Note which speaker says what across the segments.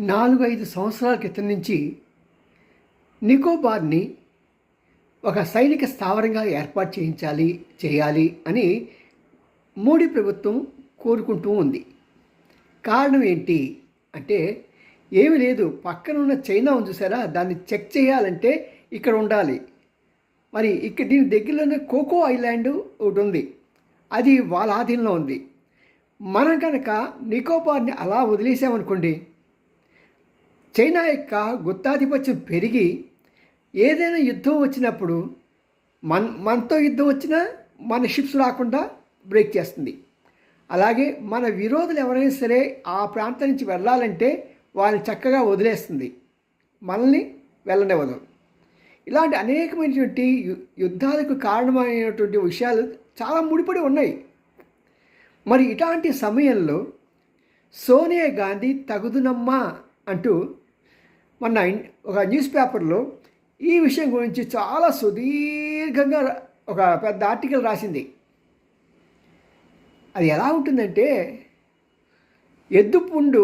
Speaker 1: నాలుగు ఐదు సంవత్సరాల క్రితం నుంచి నికోబార్ని ఒక సైనిక స్థావరంగా ఏర్పాటు చేయించాలి చేయాలి అని మోడీ ప్రభుత్వం కోరుకుంటూ ఉంది. కారణం ఏంటి అంటే ఏమి లేదు పక్కన ఉన్న చైనా ఉంది చూసారా? దాన్ని చెక్ చేయాలంటే ఇక్కడ ఉండాలి. మరి ఇక్కడ దీని దగ్గరలోనే కోకో ఐలాండ్ ఒకటి ఉంది. అది వాళ్ళ ఆధీనంలో ఉంది. మనం కనుక నికోబార్ని అలా వదిలేసామనుకోండి చైనా యొక్క గుత్తాధిపత్యం పెరిగి ఏదైనా యుద్ధం వచ్చినప్పుడు మన మనతో యుద్ధం వచ్చినా మన షిప్స్ రాకుండా బ్రేక్ చేస్తుంది. అలాగే మన విరోధులు ఎవరైనా సరే ఆ ప్రాంతం నుంచి వెళ్ళాలంటే వాళ్ళని చక్కగా వదిలేస్తుంది. మనల్ని వెళ్ళనివ్వదు. ఇలాంటి అనేకమైనటువంటి యు- యుద్ధాలకు కారణమైనటువంటి విషయాలు చాలా ముడిపడి ఉన్నాయి. మరి ఇలాంటి సమయంలో సోనియా గాంధీ తగుదునమ్మా అంటూ మొన్న ఒక న్యూస్ పేపర్లో ఈ విషయం గురించి చాలా సుదీర్ఘంగా ఒక పెద్ద ఆర్టికల్ రాసింది. అది ఎలా ఉంటుందంటే ఎద్దు పుండు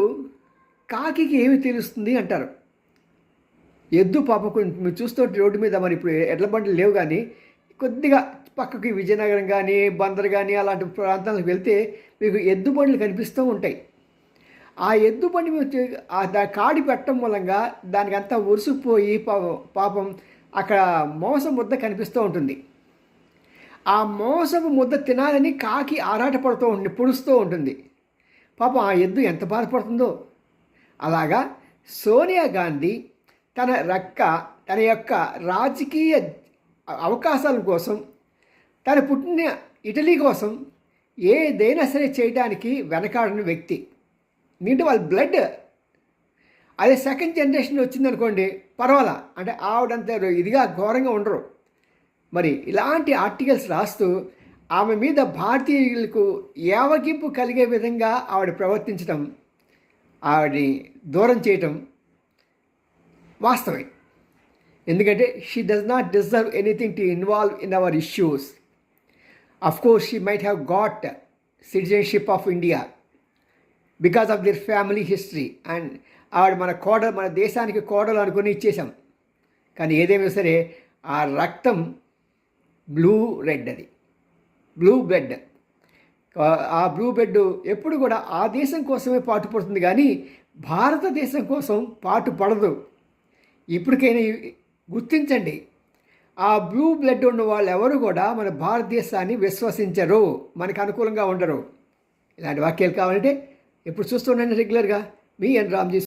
Speaker 1: కాకికి ఏమి తెలుస్తుంది అంటారు. ఎద్దు పాప మీరు చూస్తుంటే రోడ్డు మీద మరి ఇప్పుడు ఎడ్ల బండ్లు లేవు కానీ కొద్దిగా పక్కకి విజయనగరం కానీ బందర్ కానీ అలాంటి ప్రాంతాలకు వెళ్తే మీకు ఎద్దు బండ్లు కనిపిస్తూ ఉంటాయి. ఆ ఎద్దు బండి మీద ఆ కాడి పెట్టడం మూలంగా దానికి అంతా ఉరుసుకుపోయి పాపం పాపం అక్కడ మోసం ముద్ద కనిపిస్తూ ఉంటుంది. ఆ మోసపు ముద్ద తినాలని కాకి ఆరాటపడుతూ ఉండి పొడుస్తూ ఉంటుంది. పాపం ఆ ఎద్దు ఎంత బాధపడుతుందో. అలాగా సోనియా గాంధీ తన రక్క తన యొక్క రాజకీయ అవకాశాల కోసం తన పుట్టిన ఇటలీ కోసం ఏదైనా సరే చేయడానికి వెనకాడని వ్యక్తి. ఎందుకంటే వాళ్ళ బ్లడ్ అదే సెకండ్ జనరేషన్ వచ్చిందనుకోండి పర్వాలా. అంటే ఆవిడంత ఇదిగా ఘోరంగా ఉండరు. మరి ఇలాంటి ఆర్టికల్స్ రాస్తూ ఆమె మీద భారతీయులకు ఏవగింపు కలిగే విధంగా ఆవిడ ప్రవర్తించడం ఆవిడని దూరం చేయటం వాస్తవం ఎందుకంటే she does not deserve anything to involve in our issues of course she might have got citizenship of India because of their family history and ఆవిడ మన కోడలు మన దేశానికి కోడలు అనుకుని ఇచ్చేసాం కానీ ఏదేమైనా సరే ఆ రక్తం బ్లూ రెడ్ అది. బ్లూ బ్లడ్ ఆ బ్లూ బ్లడ్ ఎప్పుడు కూడా ఆ దేశం కోసమే పాటుపడుతుంది కానీ భారతదేశం కోసం పాటు పడదు. ఇప్పటికైనా గుర్తించండి. ఆ బ్లూ బ్లడ్ ఉన్న వాళ్ళు ఎవరు కూడా మన భారతదేశాన్ని విశ్వసించరు. మనకు అనుకూలంగా ఉండరు. ఇలాంటి వాక్యాలు కావాలంటే ఎప్పుడు చూస్తుండండి రెగ్యులర్గా. మీ ఎన్ రామ్జీ